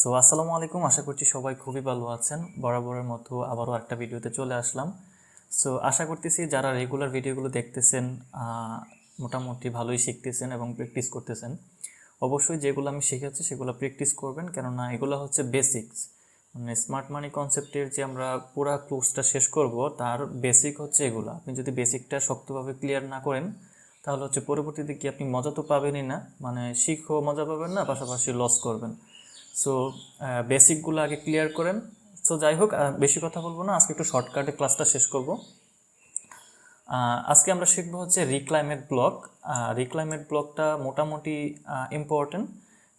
So আসসালামু আলাইকুম। আশা করছি সবাই খুবই ভালো আছেন। বরাবরের মতো আবারও একটা ভিডিওতে চলে আসলাম। সো আশা করতেছি যারা রেগুলার ভিডিওগুলো দেখতেছেন মোটামুটি ভালোই শিখতেছেন এবং প্র্যাকটিস করতেছেন, অবশ্যই যেগুলো আমি শিখেছি সেগুলো প্র্যাকটিস করবেন। কেননা এগুলো হচ্ছে বেসিক্স মানে স্মার্ট মানি কনসেপ্টের যে আমরা পুরো কোর্সটা শেষ করব, তার বেসিক হচ্ছে এগুলো। আপনি যদি বেসিকটা শক্তভাবে ক্লিয়ার না করেন, তাহলে হচ্ছে পরবর্তীতে কি আপনি মজা তো পাবেনই না। মানে শিখও মজা পাবেন না, পাশাপাশি লস করবেন। সো বেসিকগুলো আগে ক্লিয়ার করেন। সো যাই হোক বেশি কথা বলব না। আজকে একটু শর্টকাটে ক্লাসটা শেষ করব। আজকে আমরা শিখব হচ্ছে রিক্লাইমেট ব্লক রিক্লাইমেট ব্লকটা মোটামুটি ইম্পর্টেন্ট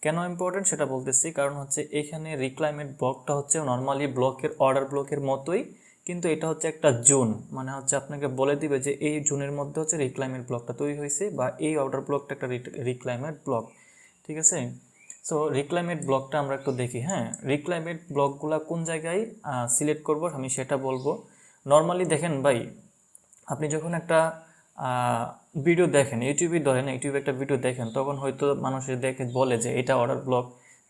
কেন ইম্পর্টেন্ট সেটা বলতেছি। কারণ হচ্ছে এখানে রিক্লাইমেট ব্লকটা হচ্ছে নর্মালি ব্লকের অর্ডার ব্লকের মতোই। কিন্তু এটা হচ্ছে একটা জোন। মানে হচ্ছে আপনাকে বলে দিবে যে এই জোনের মধ্যে হচ্ছে রিক্লাইমেট ব্লকটা তৈরি হয়েছে বা এই অর্ডার ব্লকটা একটা রিক্লাইমেট ব্লক ঠিক আছে? সো রিক্লাইমেট ব্লকটা আমরা একটু দেখি হ্যাঁ? রিক্লাইমেট ব্লকগুলো কোন জায়গায় সিলেক্ট করব? আমি সেটা বলব। নর্মালি দেখেন ভাই, আপনি যখন একটা ভিডিও দেখেন ইউটিউবে ধরেন ইউটিউবে একটা ভিডিও দেখেন, তখন হয়তো মানুষের দেখে, বলে যে এটা অর্ডার ব্লক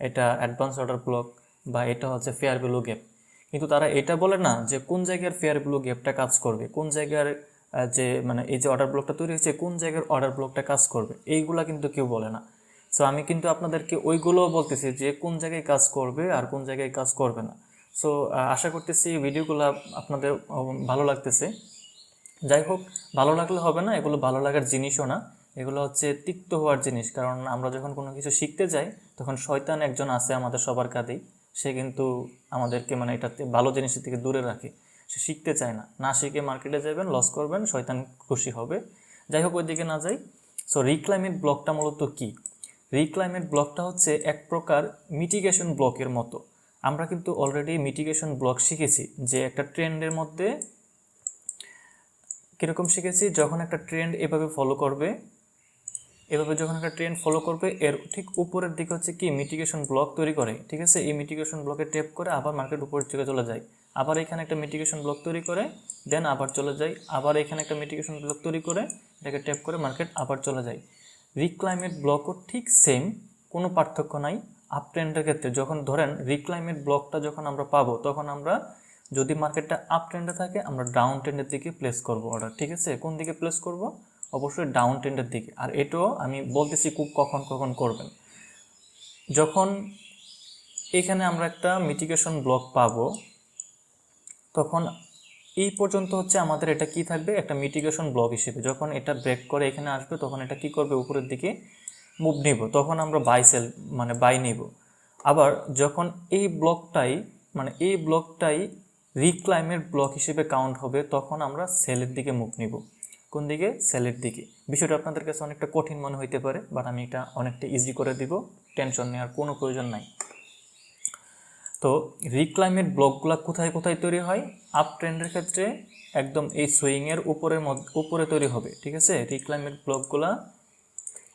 এটা অ্যাডভান্স অর্ডার ব্লক বা এটা হচ্ছে ফেয়ার ভ্যালু গ্যাপ কিন্তু তারা এটা বলে না যে কোন জায়গার ফেয়ার ভ্যালু গ্যাপটা কাজ করবে, কোন জায়গার যে মানে এই যে অর্ডার ব্লকটা তৈরি হয়েছে, কোন জায়গার অর্ডার ব্লকটা কাজ করবে, এইগুলা কিন্তু কেউ বলে না। সো আমি কিন্তু আপনাদেরকে ওইগুলোও বলতেছি যে কোন জায়গায় কাজ করবে আর কোন জায়গায় কাজ করবে না। সো আশা করতেছি ভিডিওগুলো আপনাদের ভালো লাগতেছে। যাই হোক, ভালো লাগলে হবে না, এগুলো ভালো লাগার জিনিসও না। এগুলো হচ্ছে তিক্ত হওয়ার জিনিস, কারণ আমরা যখন কোনো কিছু শিখতে যাই, তখন শয়তান একজন আছে আমাদের সবার কাঁধেই। সে কিন্তু আমাদেরকে মানে এটাতে ভালো জিনিসের থেকে দূরে রাখে। সে শিখতে চায় না। না শিখে মার্কেটে যাবেন, লস করবেন, শয়তান খুশি হবে। যাই হোক, ওইদিকে না যাই। সো রিক্লাইমেট ব্লকটা মূলত কি? রিক্লাইমেট ব্লকটা হচ্ছে এক প্রকার মিটিগেশন ব্লকের মতো। আমরা কিন্তু অলরেডি মিটিগেশন ব্লক শিখেছি, যে একটা ট্রেন্ডের মধ্যে কীরকম শিখেছি, যখন একটা ট্রেন্ড এভাবে ফলো করবে, এভাবে যখন একটা ট্রেন্ড ফলো করবে, এর ঠিক উপরের দিকে হচ্ছে কি মিটিগেশন ব্লক তৈরি করে, ঠিক আছে? এই মিটিগেশন ব্লকে টেপ করে আবার মার্কেট উপরের দিকে চলে যায়। আবার এখানে একটা মিটিগেশন ব্লক তৈরি করে দেন আবার চলে যায়। আবার এখানে একটা মিটিগেশন ব্লক তৈরি করে, এটাকে টেপ করে মার্কেট আবার চলে যায়। রিক্লাইমেট ব্লকও ঠিক সেম কোনো পার্থক্য নাই। আপ ট্রেন্ডের ক্ষেত্রে যখন ধরেন রিক্লাইমেট ব্লকটা যখন আমরা পাবো, তখন আমরা যদি মার্কেটটা আপ ট্রেন্ডে থাকে, আমরা ডাউন ট্রেন্ডের দিকে প্লেস করব অর্ডার ঠিক আছে? কোন দিকে প্লেস করব? অবশ্যই ডাউন ট্রেন্ডের দিকে। আর এটাও আমি বলতেছি খুব কখন কখন করবেন। যখন এখানে আমরা একটা মিটিগেশন ব্লক পাবো, তখন এই পর্যন্ত হচ্ছে আমাদের এটা কি থাকবে? একটা মিটিগেশন ব্লক হিসেবে। যখন এটা ব্রেক করে এখানে আসবে, তখন এটা কি করবে? উপরের দিকে মুভ নিব। তখন আমরা বাই সেল মানে বাই নিব। আবার যখন এই ব্লকটাই মানে এই ব্লকটাই রিক্লাইমের ব্লক হিসেবে কাউন্ট হবে, তখন আমরা সেলের দিকে মুভ নিব। কোন দিকে? সেলের দিকে। বিষয়টা আপনাদের কাছে অনেকটা কঠিন মনে হইতে পারে বাট আমি এটা অনেকটা ইজি করে দিব। টেনশন নেওয়ার কোনো প্রয়োজন নাই। তো রিক্লাইমেট ব্লকগুলো কোথায় কোথায় তৈরি হয়? আপ ট্রেন্ডের ক্ষেত্রে একদম এই সুইংয়ের উপরের উপরে তৈরি হবে, ঠিক আছে? রিক্লাইমেট ব্লকগুলা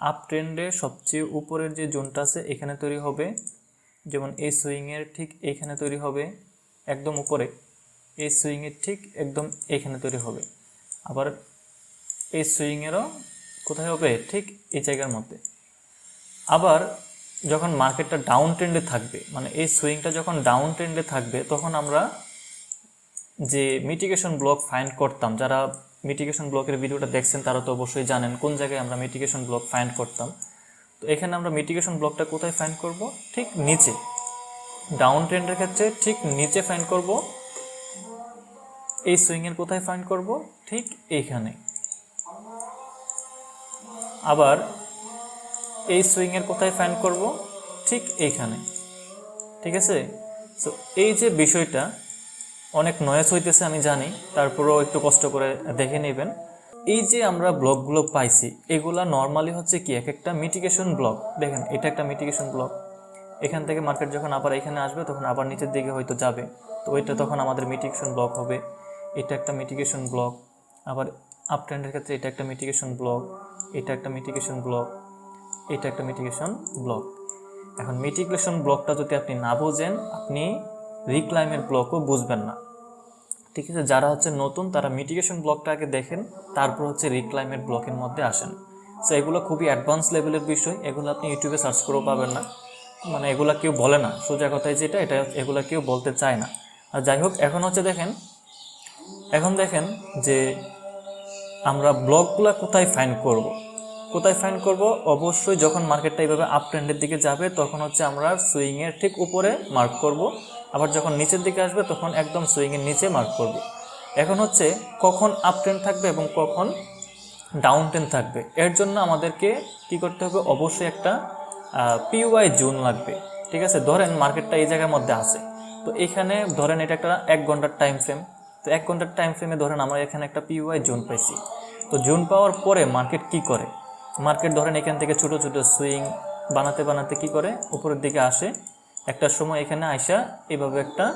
আপ ট্রেন্ডে সবচেয়ে উপরের যে জোনটা আছে, এখানে তৈরি হবে। যেমন এই সুইংয়ের ঠিক এখানে তৈরি হবে, একদম উপরে। এই সুইংয়ের ঠিক একদম এখানে তৈরি হবে। আবার এই সুইংয়েরও কোথায় হবে? ঠিক এই জায়গার মধ্যে। আবার যখন মার্কেটটা ডাউন ট্রেন্ডে থাকবে মানে এই সুইংটা যখন ডাউন ট্রেন্ডে থাকবে, তখন আমরা যে মিটিগেশন ব্লক ফাইন্ড করতাম, যারা মিটিগেশন ব্লকের ভিডিওটা দেখছেন তারা তো অবশ্যই জানেন কোন জায়গায় আমরা মিটিগেশন ব্লক ফাইন্ড করতাম। তো এখানে আমরা মিটিগেশন ব্লকটা কোথায় ফাইন্ড করব? ঠিক নিচে। ডাউন ট্রেন্ডের ক্ষেত্রে ঠিক নিচে ফাইন্ড করব। এই সুইংয়ের কোথায় ফাইন্ড করব? ঠিক এইখানে আবার এই সুইংয়ের কোথায় ফাইন্ড করব? ঠিক এইখানে ঠিক আছে? সো এই যে বিষয়টা, অনেক নয়েস হইতেছে আমি জানি, তারপরেও একটু কষ্ট করে দেখে নেবেন। এই যে আমরা ব্লকগুলো পাইছি, এগুলা নর্মালি হচ্ছে কি, এক একটা মিটিগেশন ব্লক দেখেন, এটা একটা মিটিগেশন ব্লক এখান থেকে মার্কেট যখন আবার এখানে আসবে, তখন আবার নিচের দিকে হয়তো যাবে। তো ওইটা তখন আমাদের মিটিগেশন ব্লক হবে। এটা একটা মিটিগেশন ব্লক আবার আপ ট্রেন্ডের ক্ষেত্রে এটা একটা মিটিগেশন ব্লক এটা একটা মিটিগেশন ব্লক এটা একটা মিটিগেশন ব্লক এখন মিটিগেশন ব্লকটা যদি আপনি না বোঝেন, আপনি রিক্লাইমের ব্লকও বুঝবেন না। ঠিক আছে, যারা হচ্ছে নতুন, তারা মিটিগেশন ব্লকটা আগে দেখেন, তারপর হচ্ছে রিক্লাইমেট ব্লকের মধ্যে আসেন। সো এগুলো খুবই অ্যাডভান্স লেভেলের বিষয়, এগুলো আপনি ইউটিউবে সার্চ করেও পাবেন না। মানে এগুলা কেউ বলে না। সোজা কথায় যেটা, এটা এগুলা কেউ বলতে চায় না। আর যাই হোক, এখন হচ্ছে দেখেন, এখন দেখেন যে আমরা ব্লকগুলো কোথায় ফাইন করব। কোথায় ফাইন করব? অবশ্যই যখন মার্কেটটা এইভাবে আপ ট্রেন্ডের দিকে যাবে, তখন হচ্ছে আমরা সুইংয়ের ঠিক উপরে মার্ক করব। আবার যখন নিচের দিকে আসবে, তখন একদম সুইংয়ের নিচে মার্ক করব। এখন হচ্ছে কখন আপ ট্রেন্ড থাকবে এবং কখন ডাউন ট্রেন্ড থাকবে? এর জন্য আমাদেরকে কি করতে হবে? অবশ্যই একটা পিওয়াই জোন লাগবে। ঠিক আছে? ধরেন মার্কেটটা এই জায়গার মধ্যে আছে। তো এখানে ধরেন এটা একটা এক ঘণ্টার টাইম ফ্রেম তো এক ঘণ্টার টাইম ফ্রেমে ধরেন আমরা এখানে একটা পিওয়াই জোন পাইছি। তো জোন পাওয়ার পরে মার্কেট কি করে? মার্কেট ধরেন এখান থেকে ছোট ছোট সুইং বানাতে বানাতে কি করে? উপরের দিকে আসে। একটা সময় এখানে আইসা এভাবে একটা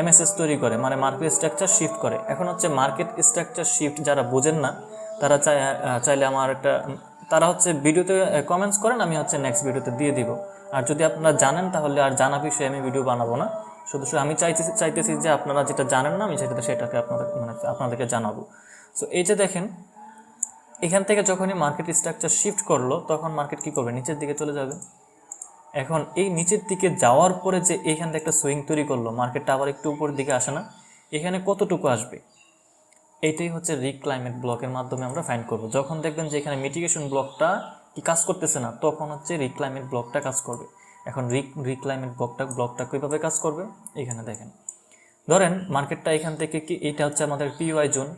এমএসএস তৈরি করে মানে মার্কেট স্ট্রাকচার শিফট করে। এখন হচ্ছে মার্কেট স্ট্রাকচার শিফট যারা বোঝেন না, তারা চাই চাইলে আমার একটা, তারা হচ্ছে ভিডিওতে কমেন্টস করেন, আমি হচ্ছে নেক্সট ভিডিওতে দিয়ে দিব। আর যদি আপনারা জানেন, তাহলে আর জানা বিষয়ে আমি ভিডিও বানাবো না। শুধু শুধু আমি চাইতেছি চাইতেছি যে আপনারা যেটা জানেন না, আমি সেটা সেটাকে আপনাদের মানে আপনাদেরকে জানাব। সো এই যে দেখেন এখান থেকে যখনই মার্কেট স্ট্রাকচার শিফট করল, তখন মার্কেট কি করবে? নিচের দিকে চলে যাবে। এখন এই নিচের দিকে যাওয়ার পরে যে এইখান থেকে একটা সুইং তৈরি করল মার্কেটটা আবার একটু উপরের দিকে আসে না, এখানে কতটুকু আসবে? এইটাই হচ্ছে রিক্লাইমেট ব্লকের মাধ্যমে আমরা ফাইন্ড করব। যখন দেখবেন যে এখানে মিটিগেশন ব্লকটা কি কাজ করতেছে না, তখন হচ্ছে রিক্লাইমেট ব্লকটা কাজ করবে। এখন রিক রিক্লাইমেট ব্লকটা ব্লকটা কীভাবে কাজ করবে? এখানে দেখেন। ধরেন মার্কেটটা এখান থেকে কি, এটা হচ্ছে আমাদের পিওয়াই জোন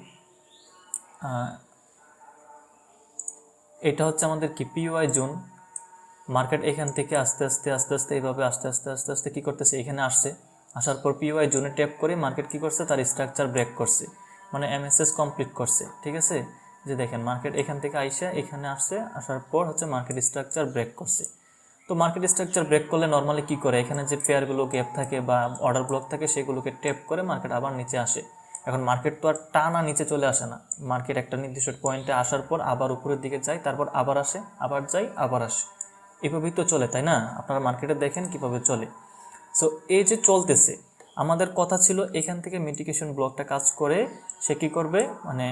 এটা হচ্ছে আমাদের কি? পিওয়াই জোন মার্কেট এখান থেকে আস্তে আস্তে আস্তে আস্তে এইভাবে আস্তে আস্তে আস্তে আস্তে কী করতেছে? এখানে আসছে। আসার পর পিওয়াই জোনে ট্যাপ করে মার্কেট কী করছে? তার স্ট্রাকচার ব্রেক করছে। মানে এমএসএস কমপ্লিট করছে। ঠিক আছে? যে দেখেন মার্কেট এখান থেকে আইসা এখানে আসছে, আসার পর হচ্ছে মার্কেট স্ট্রাকচার ব্রেক করছে। তো মার্কেট স্ট্রাকচার ব্রেক করলে নর্মালি কি করে? এখানে যে পেয়ারগুলো গ্যাপ থাকে বা অর্ডার ব্লক থাকে, সেগুলোকে ট্যাপ করে মার্কেট আবার নিচে আসে। এখন মার্কেট তো আর টানা নিচে চলে আসে না। মার্কেট একটা নির্দিষ্ট পয়েন্টে আসার পর আবার উপরের দিকে যায়, তারপর আবার আসে, আবার যায়, আবার আসে। এভাবেই তো চলে, তাই না? আপনারা মার্কেটে দেখেন কীভাবে চলে। সো এই যে চলতেছে, আমাদের কথা ছিল এখান থেকে মিটিগেশন ব্লকটা কাজ করে সে কী করবে? মানে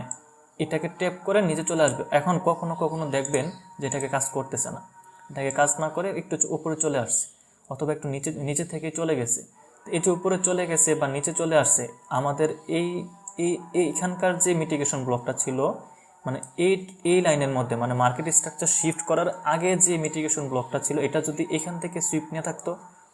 এটাকে ট্যাপ করে নিচে চলে আসবে। এখন কখনো কখনো দেখবেন যে এটাকে কাজ করতেছে না। এটাকে কাজ না করে একটু উপরে চলে আসছে, অথবা একটু নিচে নিচে থেকে চলে গেছে। যে উপরে চলে গেছে বা নিচে চলে আসছে, আমাদের এই এই এইখানকার যে মিটিগেশন ব্লকটা ছিল মানে এই এই লাইনের মধ্যে মানে মার্কেট স্ট্রাকচার শিফট করার আগে যে মিটিগেশন ব্লকটা ছিল, এটা যদি এখান থেকে সুইপ নিয়ে থাকতো,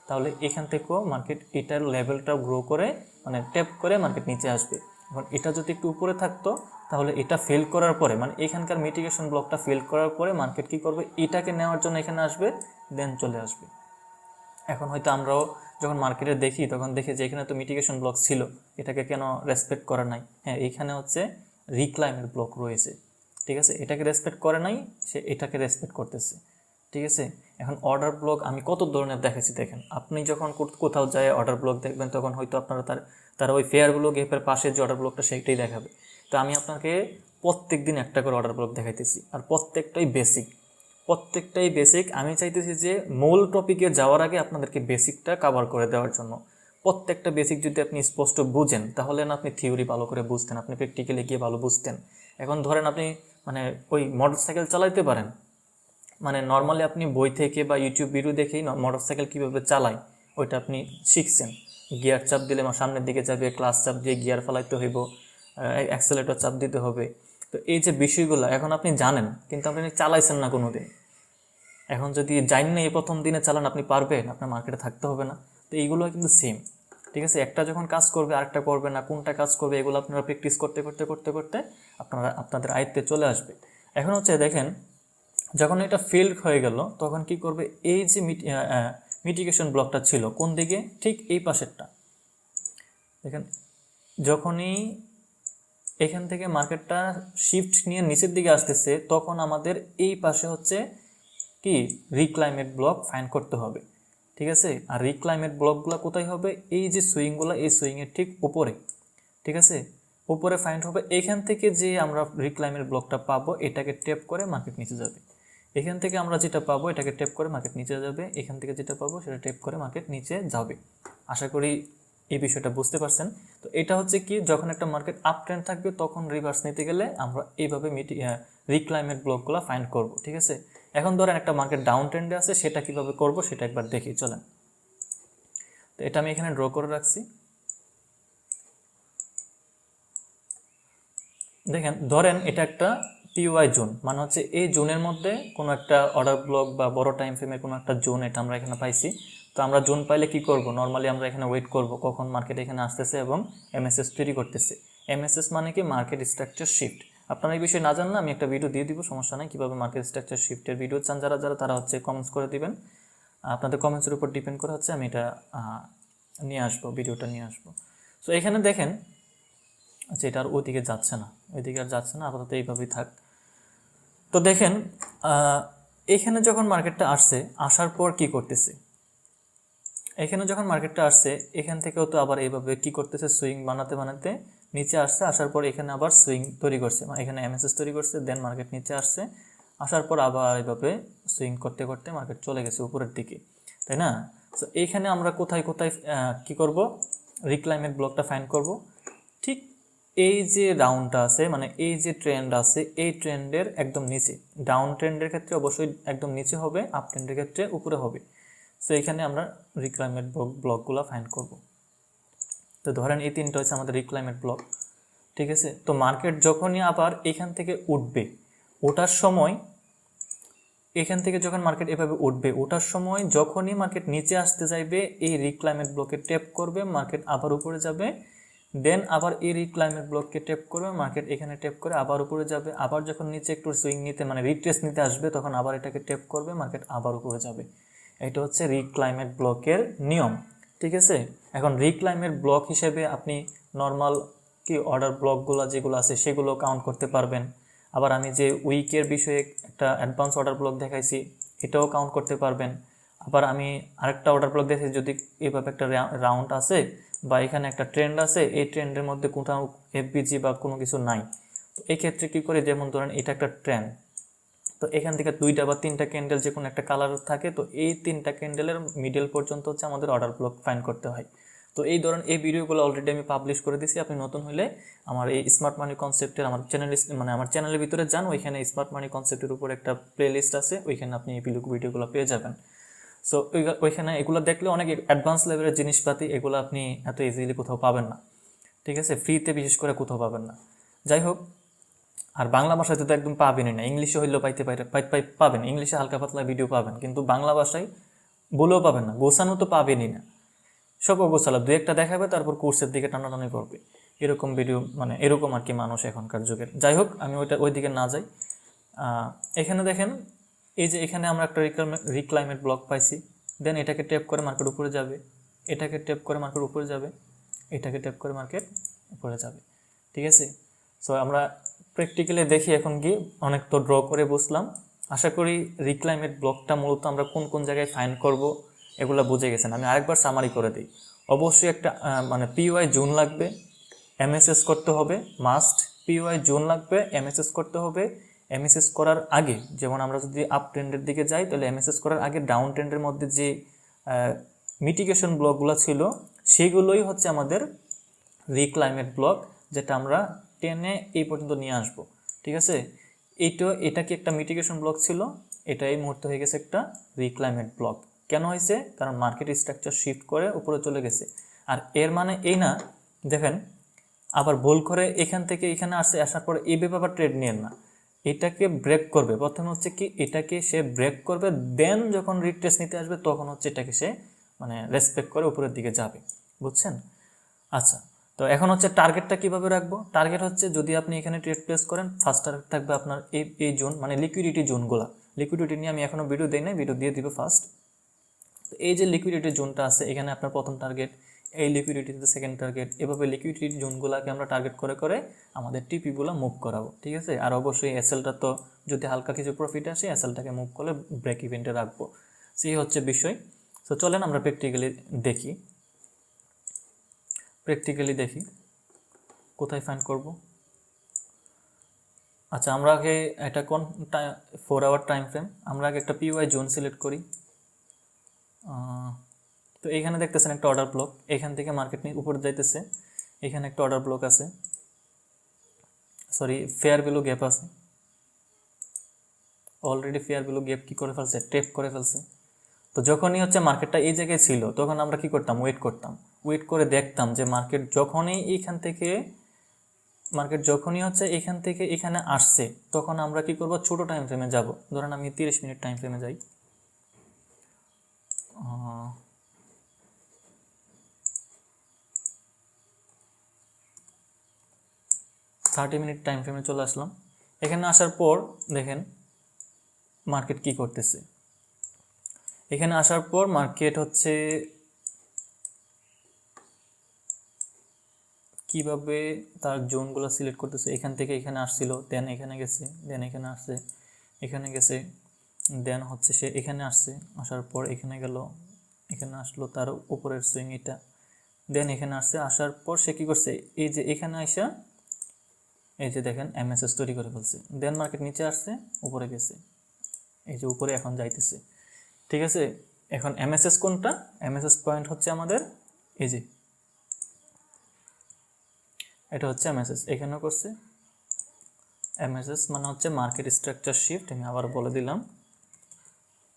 তাহলে এখান থেকেও মার্কেট এটার লেভেলটা গ্রো করে মানে ট্যাপ করে মার্কেট নিচে আসবে। এখন এটা যদি একটু উপরে থাকতো, তাহলে এটা ফেল করার পরে মানে এখানকার মিটিগেশন ব্লকটা ফেল করার পরে মার্কেট কী করবে? এটাকে নেওয়ার জন্য এখানে আসবে দেন চলে আসবে। এখন হয়তো আমরাও যখন মার্কেটে দেখি, তখন দেখি যে এখানে তো মিটিগেশন ব্লক ছিল। এটাকে কেন রেসপেক্ট করা নাই? হ্যাঁ এখানে হচ্ছে রিক্লাইমের ব্লক রয়েছে। ঠিক আছে? এটাকে রেসপেক্ট করে নাই, সে এটাকে রেসপেক্ট করতেছে। ঠিক আছে? এখন অর্ডার ব্লক আমি কত ধরনের দেখেছি দেখেন। আপনি যখন কোথাও যায় অর্ডার ব্লক দেখবেন, তখন হয়তো আপনারা তার তার ওই ফেয়ারগুলো গেপের পাশে যে অর্ডার ব্লকটা সেইটাই দেখাবে। তো আমি আপনাকে প্রত্যেক দিন একটা করে অর্ডার ব্লক দেখাইতেছি। আর প্রত্যেকটাই বেসিক প্রত্যেকটাই বেসিক আমি চাইতেছি যে মূল টপিকে যাওয়ার আগে আপনাদেরকে বেসিকটা কভার করে দেওয়ার জন্য। প্রত্যেকটা বেসিক যদি আপনি স্পষ্ট বুঝেন, তাহলে না আপনি থিওরি ভালো করে বুঝতেন, আপনি প্র্যাকটিক্যালি গিয়ে ভালো বুঝতেন। এখন ধরেন আপনি মানে ওই মোটর সাইকেল চালাইতে পারেন। মানে নর্মালি আপনি বই থেকে বা ইউটিউব ভিডিও দেখেই মোটর সাইকেল কীভাবে চালায়, ওইটা আপনি শিখছেন। গিয়ার চাপ দিলে সামনের দিকে যাবে ক্লাস চাপ দিয়ে গিয়ার ফেলাইতে হইব অ্যাক্সেলেটর চাপ দিতে হবে। তো এই যে বিষয়গুলো এখন আপনি জানেন, কিন্তু আপনি চালাইছেন না কোনো দিন এখন যদি জানেন না এই প্রথম দিনে চালান, আপনি পারবেন, আপনার মার্কেটে থাকতে হবে না। তো এইগুলো কিন্তু সেম ঠিক আছে? একটা যখন কাজ করবে, আরেকটা করবে না, কোনটা কাজ করবে, এগুলো আপনারা প্র্যাকটিস করতে করতে করতে করতে আপনারা, আপনাদের আয়ত্তে চলে আসবে। এখন হচ্ছে দেখেন, যখন এটা ফেল্ড হয়ে গেল, তখন কি করবে? এই যে মিটিগেশন ব্লকটা ছিল, কোন দিকে? ঠিক এই পাশেরটা। দেখেন, যখনই এখান থেকে মার্কেটটা শিফট নিয়ে নিচের দিকে আসতেছে, তখন আমাদের এই পাশে হচ্ছে কি? রিক্লাইমেট ব্লক ফাইন করতে হবে। ঠিক আছে? আর রিক্লাইমেট ব্লকগুলো কোথায় হবে? এই যে সুইংগুলো এই সুইংয়ের ঠিক উপরে। ঠিক আছে? উপরে ফাইন্ড হবে, এখান থেকে যে আমরা রিক্লাইমের ব্লকটা পাবো, এটাকে টেপ করে মার্কেট নিচে যাবে। এখান থেকে আমরা যেটা পাবো, এটাকে টেপ করে মার্কেট নিচে যাবে। এখান থেকে যেটা পাবো, সেটা টেপ করে মার্কেট নিচে যাবে। আশা করি এই বিষয়টা বুঝতে পারছেন। তো এটা হচ্ছে কি, যখন একটা মার্কেট আপ ট্রেন্ড থাকবে, তখন রিভার্স নিতে গেলে আমরা এইভাবে মিটি রিক্লাইমেট ব্লকগুলো ফাইন্ড করব, ঠিক আছে? এখন ধরেন একটা মার্কেট ডাউন ট্রেন্ডে আছে, সেটা কীভাবে করব সেটা একবার দেখি, চলেন। তো এটা আমি এখানে ড্র করে রাখছি। দেখেন, ধরেন এটা একটা পিওয়াই জোন মানে হচ্ছে এই জোনের মধ্যে কোনো একটা অর্ডার ব্লক বা বড় টাইম ফ্রেমের কোনো একটা জোন এটা আমরা এখানে পাইছি। তো আমরা জোন পাইলে কি করব? নর্মালি আমরা এখানে ওয়েট করব কখন মার্কেট এখানে আসতেছে এবং এমএসএস তৈরি করতেছে। এমএসএস মানে কি? মার্কেট স্ট্রাকচার শিফট আপনারা এই বিষয়ে না জানলে আমি একটা ভিডিও দিয়ে দিব, সমস্যা নেই। কীভাবে মার্কেট স্ট্রাকচার শিফটের ভিডিও চান যারা যারা, তারা হচ্ছে কমেন্টস করে দিবেন। আপনাদের কমেন্টসের উপর ডিপেন্ড করে হচ্ছে আমি এটা নিয়ে আসব ভিডিওটা নিয়ে আসব। সো এখানে দেখেন আচ্ছা এটা আর ওইদিকে যাচ্ছে না। ওইদিকে আর যাচ্ছে না, আপাতত এইভাবেই থাক। তো দেখেন এখানে যখন মার্কেটটা আসছে, আসার পর কি করতেছে? এখানে যখন মার্কেটটা আসছে, এখান থেকেও তো আবার এইভাবে কি করতেছে, সুইং বানাতে বানাতে নিচে আসছে, আসার পর এখানে আবার সুইং তৈরি করছে। মানে এখানে এমএসএস তৈরি করছে দেন মার্কেট নিচে আসছে, আসার পর আবার এইভাবে সুইং করতে করতে মার্কেট চলে গেছে উপরের দিকে, তাই না? তো এইখানে আমরা কোথায় কোথায় কি করব? রিক্লাইমেট ব্লকটা ফাইন্ড করব। ঠিক এই যে রাউন্ডটা আছে মানে এই যে ট্রেন্ড আছে, এই ট্রেন্ডের একদম নিচে। ডাউন ট্রেন্ডের ক্ষেত্রে অবশ্যই একদম নিচে হবে আপ ট্রেন্ডের ক্ষেত্রে উপরে হবে। সো এখানে আমরা রিক্লাইমেট ব্লকগুলো ফাইন্ড করব। তো ধরেন এই তিনটা হচ্ছে আমাদের রিক্লাইমেট ব্লক ঠিক আছে? তো মার্কেট যখনই আবার এখান থেকে উঠবে ওঠার সময় এখান থেকে যখন মার্কেট এভাবে উঠবে ওঠার সময় যখনই মার্কেট নিচে আসতে যাইবে, এই রিক্লাইমেট ব্লকে ট্যাপ করবে মার্কেট আবার উপরে যাবে দেন আবার এই রিক্লাইমেট ব্লককে ট্যাপ করবে মার্কেট এখানে ট্যাপ করে আবার উপরে যাবে, আবার যখন নিচে একটু সুইং নিতে মানে রিট্রেস নিতে আসবে, তখন আবার এটাকে ট্যাপ করবে মার্কেট আবার উপরে যাবে। এটা হচ্ছে রিক্লাইমেট ব্লকের নিয়ম, ঠিক আছে? এখন রিক্লাইমেট ব্লক হিসেবে আপনি নর্মাল কি অর্ডার ব্লকগুলো যেগুলো আছে সেগুলো কাউন্ট করতে পারবেন। আবার আমি যে উইকের বিষয়ে একটা অ্যাডভান্স অর্ডার ব্লক দেখাইছি, এটাও কাউন্ট করতে পারবেন। আবার আমি আরেকটা অর্ডার ব্লক দেখেছি যদি এভাবে একটা রাউন্ড আছে বা এখানে একটা ট্রেন্ড আছে, এই ট্রেন্ডের মধ্যে কোথাও এফবিজি বা কোনো কিছু নাই। তো এই ক্ষেত্রে কী করে? যেমন ধরেন এটা একটা ট্রেন্ড তো এখান থেকে দুইটা বা তিনটা ক্যান্ডেল যে কোনো একটা কালার থাকে, তো এই তিনটা ক্যান্ডেলের মিডল পর্যন্ত হচ্ছে আমাদের অর্ডার ব্লক ফাইন করতে হয়। তো এই ধরুন, এই ভিডিওগুলো অলরেডি আমি পাবলিশ করে দিয়েছি। আপনি নতুন হলে আমার এই স্মার্ট মানি কনসেপ্টের আমার চ্যানেল মানে আমার চ্যানেলের ভিতরে যান, ওইখানে স্মার্ট মানি কনসেপ্টের উপর একটা প্লে লিস্ট আছে, ওইখানে আপনি এই ভিডিওগুলো পেয়ে যাবেন। সো ওইখানে এগুলো দেখলে অনেক অ্যাডভান্স লেভেলের জিনিসপাতি, এগুলো আপনি এত ইজিলি কোথাও পাবেন না। ঠিক আছে? ফ্রিতে বিশেষ করে কোথাও পাবেন না। যাই হোক আর বাংলা ভাষায় তো একদম পাবেনই না। ইংলিশে হইলেও পাইতে পাই পাবেন। ইংলিশে হালকা পাতলা ভিডিও পাবেন, কিন্তু বাংলা ভাষায় বলেও পাবেন না। গোছানো তো পাবেনই না। সব গোছালো দু একটা দেখাবে, তারপর কোর্সের দিকে টানাটানি করবে। এরকম ভিডিও মানে এরকম আর কি মানুষ এখনকার যুগের। যাই হোক, আমি ওইটা ওই দিকে না যাই। এখানে দেখেন, এই যে এখানে আমরা একটা রিক্লাইমেট ব্লক পাইছি। দেন এটাকে ট্যাপ করে মার্কেট উপরে যাবে। এটাকে ট্যাপ করে মার্কেট উপরে যাবে। এটাকে ট্যাপ করে মার্কেট উপরে যাবে। ঠিক আছে? সো আমরা প্র্যাকটিক্যালি দেখি এখন কি অনেক তো ড্র করে বসলাম। আশা করি রিক্লাইমেট ব্লকটা মূলত আমরা কোন কোন জায়গায় ফাইন করব এগুলো বুঝে গেছেন। আমি আরেকবার সামারি করে দিই। অবশ্যই একটা মানে পিওয়াই জোন লাগবে এমএসএস করতে হবে মাস্ট পিওয়াই জোন লাগবে এমএসএস করতে হবে। এমএসএস করার আগে, যেমন আমরা যদি আপ ট্রেন্ডের দিকে যাই, তাহলে এমএসএস করার আগে ডাউন ট্রেন্ডের মধ্যে যে মিটিগেশন ব্লকগুলো ছিল, সেগুলোই হচ্ছে আমাদের রিক্লাইমেট ব্লক যেটা আমরা টেনে এই পর্যন্ত নিয়ে আসব, ঠিক আছে? এইটা, এটা কি একটা মিটিগেশন ব্লক ছিল? এটা এই মুহূর্তে হয়ে গেছে একটা রিক্লাইমেট ব্লক কেন হয়েছে? কারণ মার্কেট স্ট্রাকচার শিফট করে উপরে চলে গেছে। আর এর মানে এই না, দেখেন, আবার ভুল করে এখান থেকে এখানে আসে, আসার পরে এই ব্যাপার ট্রেড নিয়েন না। এটাকে ব্রেক করবে। প্রথমে হচ্ছে কি, এটাকে সে ব্রেক করবে দেন যখন রিট্রেস নিতে আসবে, তখন হচ্ছে এটাকে সে মানে রেসপেক্ট করে উপরের দিকে যাবে। বুঝছেন? আচ্ছা তো এখন হচ্ছে টার্গেটটা কীভাবে রাখব? টার্গেট হচ্ছে যদি আপনি এখানে ট্রেড প্লেস করেন ফার্স্ট টার্গেট থাকবে আপনার এই এই জোন মানে লিকুইডিটি জোনগুলো লিকুইডিটি নিয়ে আমি এখনও ভিডিও দিই নাই ভিডিও দিয়ে দিব ফার্স্ট তো এই যে লিকুইডিটি জোনটা আছে, এখানে আপনার প্রথম টার্গেট এই লিকুইডিটিতে সেকেন্ড টার্গেট এভাবে লিকুইডিটি জোনগুলোকে আমরা টার্গেট করে করে আমাদের টিপিগুলো মুভ করাবো, ঠিক আছে? আর অবশ্যই এসএলটা তো যদি হালকা কিছু প্রফিট আসে এসএলটাকে মুভ করে ব্রেক ইভেন্টে রাখব। সেই হচ্ছে বিষয়। তো চলেন আমরা প্র্যাকটিক্যালি দেখি। প্র্যাকটিক্যালি দেখি, কোথায় ফাইন্ড করব। আচ্ছা আমরা আগে এটা কোন ফোর আওয়ার টাইম ফ্রেম আমরা আগে একটা পিওয়াই জোন সিলেক্ট করি। তো এখানে দেখতেছেন একটা অর্ডার ব্লক এখান থেকে মার্কেট নিয়ে উপরে যাইতেছে, এখানে একটা অর্ডার ব্লক আছে। সরি ফেয়ার ভ্যালু গ্যাপ আছে। অলরেডি ফেয়ার ভ্যালু গ্যাপ কী করে ফেলছে? টেপ করে ফেলছে। তো যখনই হচ্ছে মার্কেটটা এই জায়গায় ছিল, তখন আমরা কি করতাম? ওয়েট করতাম। ওয়েট করে দেখতাম যে মার্কেট যখনই এইখান থেকে মার্কেট যখনই হচ্ছে এখান থেকে এখানে আসছে, তখন আমরা কি করব? ছোট টাইম ফ্রেমে যাব। ধরেন আমি তিরিশ মিনিট টাইম ফ্রেমে যাই। থার্টি মিনিট টাইম ফ্রেমে চলে আসলাম। এখানে আসার পর দেখেন মার্কেট কি করতেছে। এখানে আসার পর মার্কেট হচ্ছে কীভাবে তার জোনগুলো সিলেক্ট করতেছে? এখান থেকে এখানে আসছিল দেন এখানে গেছে দেন এখানে আসছে, এখানে গেছে দেন হচ্ছে সে এখানে আসছে, আসার পর এখানে গেল, এখানে আসলো তার উপরের সুইং এটা দেন এখানে আসছে, আসার পর সে কী করছে? এই যে এখানে আসা এই যে দেখেন এমএসএস তৈরি করে ফেলছে দেন মার্কেট নিচে আসছে, উপরে গেছে, এই যে উপরে এখন যাইতেছে, ঠিক আছে? এখন এমএসএস কোনটা? এমএসএস পয়েন্ট হচ্ছে আমাদের, এই যে এটা হচ্ছে এমএসএস এখানেও করছে। এমএসএস মানে হচ্ছে মার্কেট স্ট্রাকচার শিফট আমি আবার বলে দিলাম।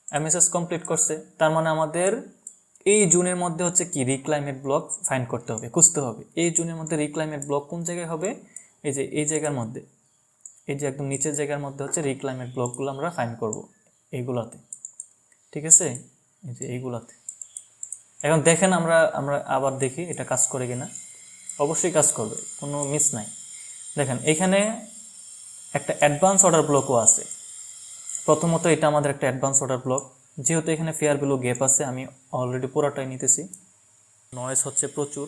এমএসএস কমপ্লিট করছে। তার মানে আমাদের এই জুনের মধ্যে হচ্ছে কি? রিক্লাইমেট ব্লক ফাইন্ড করতে হবে, খুঁজতে হবে। এই জুনের মধ্যে রিক্লাইমেট ব্লক কোন জায়গায় হবে? এই যে, এই জায়গার মধ্যে। এই যে একদম নিচের জায়গার মধ্যে হচ্ছে রিক্লাইমেট ব্লকগুলো আমরা ফাইন্ড করব এইগুলাতে ঠিক আছে? এই যে এইগুলাতে। এখন দেখেন আমরা আমরা আবার দেখি এটা কাজ করে কিনা। অবশ্যই কাজ করবে, কোনো মিস নাই। দেখেন, এখানে একটা অ্যাডভান্স অর্ডার ব্লকও আছে। প্রথমত এটা আমাদের একটা অ্যাডভান্স অর্ডার ব্লক যেহেতু এখানে ফেয়ার ভ্যালু গ্যাপ আছে, আমি অলরেডি পুরোটাই নিতেছি। নয়েস হচ্ছে প্রচুর।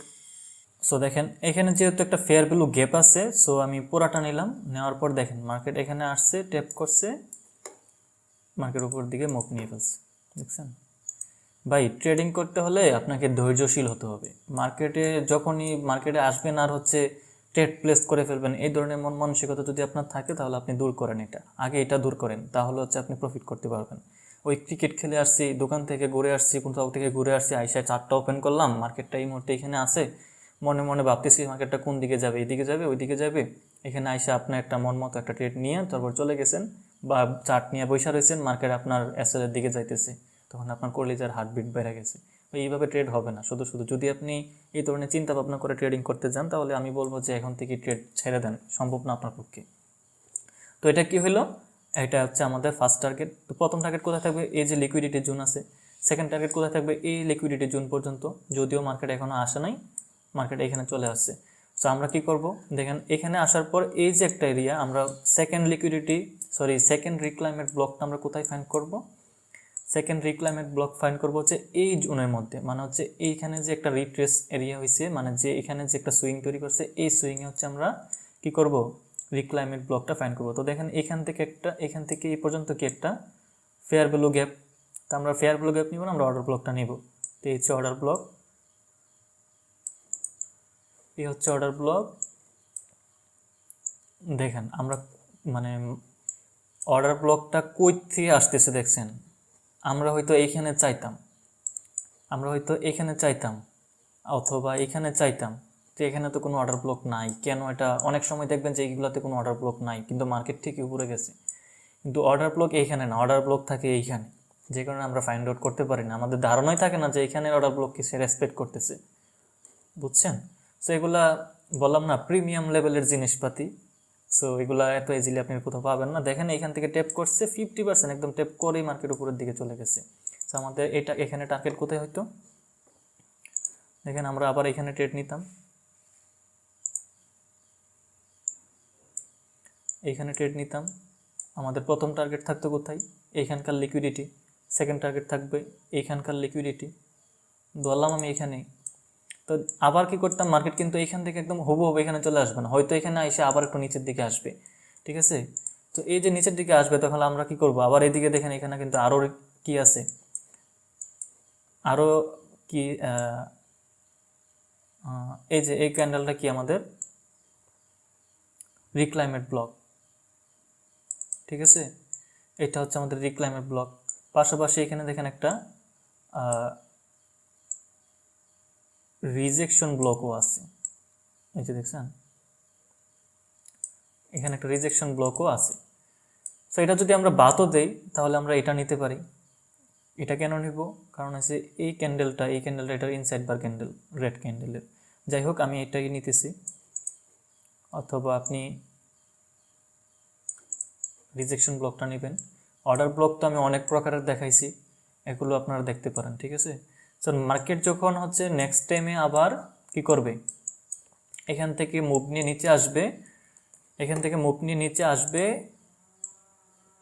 সো দেখেন, এখানে যেহেতু একটা ফেয়ার ভ্যালু গ্যাপ আছে সো আমি পুরাটা নিলাম। নেওয়ার পর দেখেন মার্কেট এখানে আসছে ট্যাপ করছে মার্কেট উপর দিকে মুখ নিয়ে ফেলছে। দেখছেন? ভাই ট্রেডিং করতে হলে আপনাকে ধৈর্যশীল হতে হবে। মার্কেটে যখনই মার্কেটে আসবেন আর হচ্ছে ট্রেড প্লেস করে ফেলবেন, এই ধরনের মন মানসিকতা যদি আপনার থাকে, তাহলে আপনি দূর করেন এটা। আগে এটা দূর করেন, তাহলে হচ্ছে আপনি প্রফিট করতে পারবেন। ওই ক্রিকেট খেলে আসছি, দোকান থেকে ঘুরে আসছি, কোথাও থেকে ঘুরে আসছি, আইসায় চারটা ওপেন করলাম, মার্কেটটা এই মুহূর্তে এখানে আছে। মনে মনে ভাবতেছি, মার্কেটটা কোন দিকে যাবে এইদিকে যাবে, ওইদিকে যাবে। এখানে আইসা আপনি একটা মন মতো একটা ট্রেড নিয়ে তারপর চলে গেছেন বা চার্ট নিয়ে বৈশা রয়েছেন মার্কেট আপনার অ্যাসেলের দিকে যাইতেছে। তখন আপনার কলিজার হার্টবিট বেড়ে গেছে। এইভাবে ট্রেড হবে না। শুধু শুধু যদি আপনি এই ধরনের চিন্তা ভাবনা করে ট্রেডিং করতে যান, তাহলে আমি বলব যে এখন থেকে ট্রেড ছেড়ে দেন। সম্ভব না আপনার পক্ষে। তো এটা কি হলো এটা হচ্ছে আমাদের ফার্স্ট টার্গেট তো প্রথম টার্গেট কোথায় থাকবে? এই যে লিকুইডিটি জোন আছে। সেকেন্ড টার্গেট কোথায় থাকবে? এই লিকুইডিটি জোন পর্যন্ত। যদিও মার্কেট এখনও আসে নাই মার্কেট এখানে চলে আসছে। সো আমরা কি করব? দেখেন, এখানে আসার পর এই যে একটা এরিয়া আমরা second liquidity sorry second reclaimed ব্লকটা আমরা কোথায় ফাইন্ড করব? সেকেন্ড রিক্লাইমেট ব্লক ফাইন্ড করব হচ্ছে এই জোনের মধ্যে। মানে হচ্ছে এইখানে যে একটা রিট্রেস এরিয়া হয়েছে মানে যে এখানে যে একটা সুইং তৈরি করছে, এই সুইংয়ে হচ্ছে আমরা কি করব? রিক্লাইমেট ব্লকটা ফাইন করব। তো দেখেন এখান থেকে একটা, এখান থেকে এই পর্যন্ত কি একটা ফেয়ার ভ্যালু গ্যাপ তো আমরা ফেয়ার ভ্যালু গ্যাপ নিব না, আমরা অর্ডার ব্লকটা নিব। তো এই হচ্ছে অর্ডার ব্লক এই হচ্ছে অর্ডার ব্লক দেখেন আমরা মানে অর্ডার ব্লকটা কই থেকে আসতেছে দেখছেন? আমরা হয়তো এইখানে চাইতাম। আমরা হয়তো এখানে চাইতাম অথবা এখানে চাইতাম। তো এখানে তো কোনো অর্ডার ব্লক নাই। কেন এটা? অনেক সময় দেখবেন যে এইগুলোতে কোনো অর্ডার ব্লক নাই, কিন্তু মার্কেট ঠিকই উপরে গেছে। কিন্তু অর্ডার ব্লক এইখানে না অর্ডার ব্লক থাকে এইখানে। যে কারণে আমরা ফাইন্ড আউট করতে পারি না। আমাদের ধারণাই থাকে না যে এখানে অর্ডার ব্লককে সে রেসপেক্ট করতেছে। বুঝছেন? সো এগুলা বললাম না প্রিমিয়াম লেভেলের জিনিসপাতি। সো এগুলো এত ইজিলি আপনি কোথাও পাবেন না। দেখেন এখান থেকে টেপ করছে ফিফটি পার্সেন্ট একদম টেপ করেই মার্কেট উপরের দিকে চলে গেছে। সো আমাদের এটা, এখানে টার্গেট কোথায় হয়তো দেখেন আমরা আবার এখানে ট্রেড নিতাম। এইখানে ট্রেড নিতাম। আমাদের প্রথম টার্গেট থাকতো কোথায়? এইখানকার লিকুইডিটি সেকেন্ড টার্গেট থাকবে এইখানকার লিকুইডিটি ধরলাম আমি এখানেই তো আবার কি করতাম? মার্কেট কিন্তু এখান থেকে একদম হবু হবু এখানে চলে আসবে না। হয়তো এখানে এসে আবার একটু নিচের দিকে আসবে। ঠিক আছে? তো এই যে নিচের দিকে আসবে তখন আমরা কি করব? আবার এদিকে দেখেন, এখানে কিন্তু আরও কি আছে? আরও কি এই যে এই ক্যান্ডেলটা কি আমাদের? রিক্লাইমেট ব্লক ঠিক আছে? এটা হচ্ছে আমাদের রিক্লাইমেট ব্লক পাশাপাশি এখানে দেখেন একটা রিজেকশন ব্লকও আছে। এই যে দেখছেন? এখানে একটা রিজেকশন ব্লকও আছে। সো এটা যদি আমরা বাতও দেই, তাহলে আমরা এটা নিতে পারি। এটা কেন নিব? কারণ হচ্ছে এই ক্যান্ডেলটা এই ক্যান্ডেলটা এটার ইনসাইড বার ক্যান্ডেল রেড ক্যান্ডেলের যাই হোক, আমি এটাই নিতেছি। অথবা আপনি রিজেকশন ব্লকটা নেবেন। অর্ডার ব্লক তো আমি অনেক প্রকারের দেখাইছি। এগুলো আপনারা দেখতে পারেন, ঠিক আছে? সো মার্কেট যখন হচ্ছে নেক্সট টাইমে আবার কি করবে? এখান থেকে মুভ নিয়ে নিচে আসবে। এখান থেকে মুভ নিয়ে নিচে আসবে,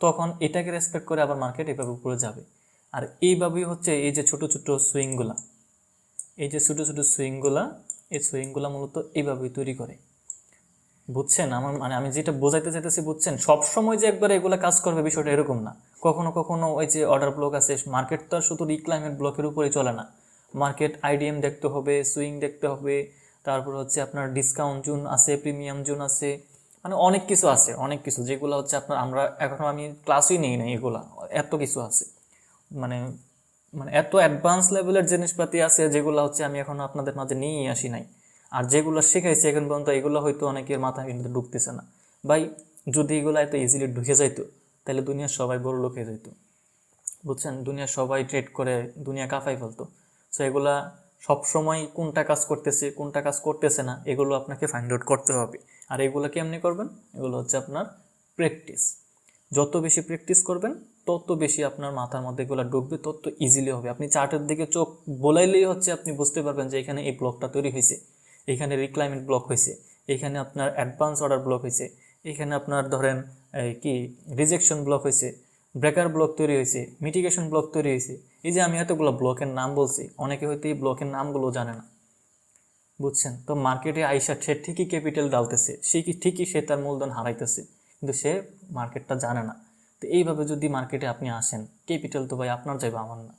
তখন এটাকে রেসপেক্ট করে আবার মার্কেট এভাবে উপরে যাবে। আর এইভাবেই হচ্ছে এই যে ছোট ছোট সুইংগুলা এই যে ছোট ছোট সুইংগুলা এই সুইংগুলা মূলত এইভাবেই তৈরি করে। বুঝছেন? আমার মানে আমি যেটা বোঝাইতে চাইতেছি, বুঝছেন? সব সময় যে একবার এগুলো কাজ করবে বিষয়টা এরকম না। কখনো কখনো ওই যে অর্ডার ব্লক আছে মার্কেট তো আর শুধু রিক্লাইমেট ব্লকের উপরেই চলে না। মার্কেট আইডিএম দেখতে হবে সুইং দেখতে হবে, তারপর হচ্ছে আপনার ডিসকাউন্ট জোন আছে প্রিমিয়াম জোন আছে মানে অনেক কিছু আছে, অনেক কিছু। যেগুলো হচ্ছে আপনার আমরা এখনও আমি ক্লাসই নেই না এগুলা, এত কিছু আছে। মানে মানে এত অ্যাডভান্স লেভেলের জিনিসপাতি আছে যেগুলো হচ্ছে আমি এখন আপনাদের মাঝে নিয়েই আসি নাই। আর যেগুলো শেখাইছি এখন পর্যন্ত এগুলো হয়তো অনেকের মাথায় কিন্তু ঢুকতেছে না। ভাই, যদি এগুলো এত ইজিলি ঢুকে যাইতো, তাহলে দুনিয়ার সবাই বড় লোক হয়ে যাইতো। বুঝছেন? দুনিয়ার সবাই ট্রেড করে, দুনিয়া কাফাই ফেলতো। সো এগুলা সবসময় কোনটা কাজ করতেছে, কোনটা কাজ করতেছে না, এগুলো আপনাকে ফাইন্ড আউট করতে হবে। আর এগুলো কেমনি করবেন? এগুলো হচ্ছে আপনার প্র্যাকটিস যত বেশি প্র্যাকটিস করবেন, তত বেশি আপনার মাথার মধ্যে এগুলো ঢুকবে, তত ইজিলি হবে। আপনি চার্টের দিকে চোখ বোলাইলেই হচ্ছে আপনি বুঝতে পারবেন যে এখানে এই ব্লকটা তৈরি হয়েছে। এখানে রিক্লাইমেন্ট ব্লক হয়েছে, এখানে আপনার অ্যাডভান্স অর্ডার ব্লক হয়েছে, এখানে আপনার ধরেন কি রিজেকশন ব্লক হয়েছে ব্রেকার ব্লক তৈরি হয়েছে মিটিগেশন ব্লক তৈরি হয়েছে। এই যে আমি এতগুলো ব্লকের নাম বলছি, অনেকে হয়তো এই ব্লকের নামগুলো জানে না। বুঝছেন? তো মার্কেটে আইসা সে ঠিকই ক্যাপিটাল ডালতেছে সে কি ঠিকই সে তার মূলধন হারাইতেছে, কিন্তু সে মার্কেটটা জানে না। তো এইভাবে যদি মার্কেটে আপনি আসেন ক্যাপিটাল তো ভাই আপনার যাইবে আমার না।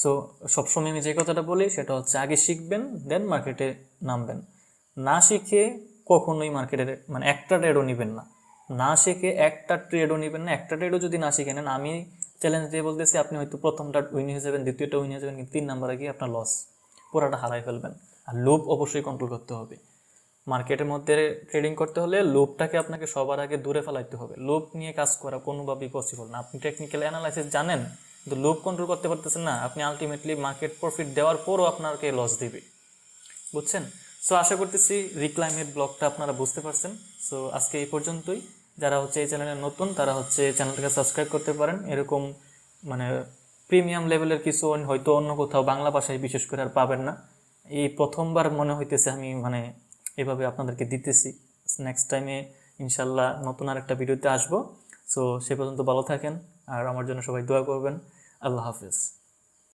সো সবসময় আমি যে কথাটা বলি সেটা হচ্ছে, আগে শিখবেন দেন মার্কেটে নামবেন। না শিখে কখনোই মার্কেটে মানে একটা ট্রেডও নেবেন না। না শিখে একটা ট্রেডও নেবেন না, একটা ট্রেডও যদি না শিখে নেন, আমি চ্যালেঞ্জ দিয়ে বলতেছি, আপনি হয়তো প্রথমটা উইন হয়ে যাবেন, দ্বিতীয়টা উইন হয়ে যাবেন, কিন্তু তিন নাম্বারে গিয়ে আপনার লস পুরাটা হারাই ফেলবেন। আর লোভ অবশ্যই কন্ট্রোল করতে হবে। মার্কেটের মধ্যে ট্রেডিং করতে হলে লোভটাকে আপনাকে সবার আগে দূরে ফেলাইতে হবে। লোভ নিয়ে কাজ করা কোনোভাবেই পসিবল না। আপনি টেকনিক্যাল অ্যানালাইসিস জানেন কিন্তু লোভ কন্ট্রোল করতে পারতেছেন না, আপনি আলটিমেটলি মার্কেট প্রফিট দেওয়ার পরও আপনাকে লস দিবে। বুঝছেন? সো আশা করতেছি রিক্লাইমেট ব্লগটা আপনারা বুঝতে পারছেন। সো আজকে এই পর্যন্তই। যারা হচ্ছে এই চ্যানেলে নতুন, তারা হচ্ছে চ্যানেলটাকে সাবস্ক্রাইব করতে পারেন। এরকম মানে প্রিমিয়াম লেভেলের কিছু হয়তো অন্য কোথাও বাংলা ভাষায় বিশেষ করে আর পাবেন না। এই প্রথমবার মনে হইতেছে আমি মানে এভাবে আপনাদেরকে দিতেছি। নেক্সট টাইমে ইনশাল্লাহ নতুন আর একটা ভিডিওতে আসব। সো সে পর্যন্ত ভালো থাকেন। আর আমার জন্য সবাই দোয়া করবেন। আল্লাহ হাফিজ।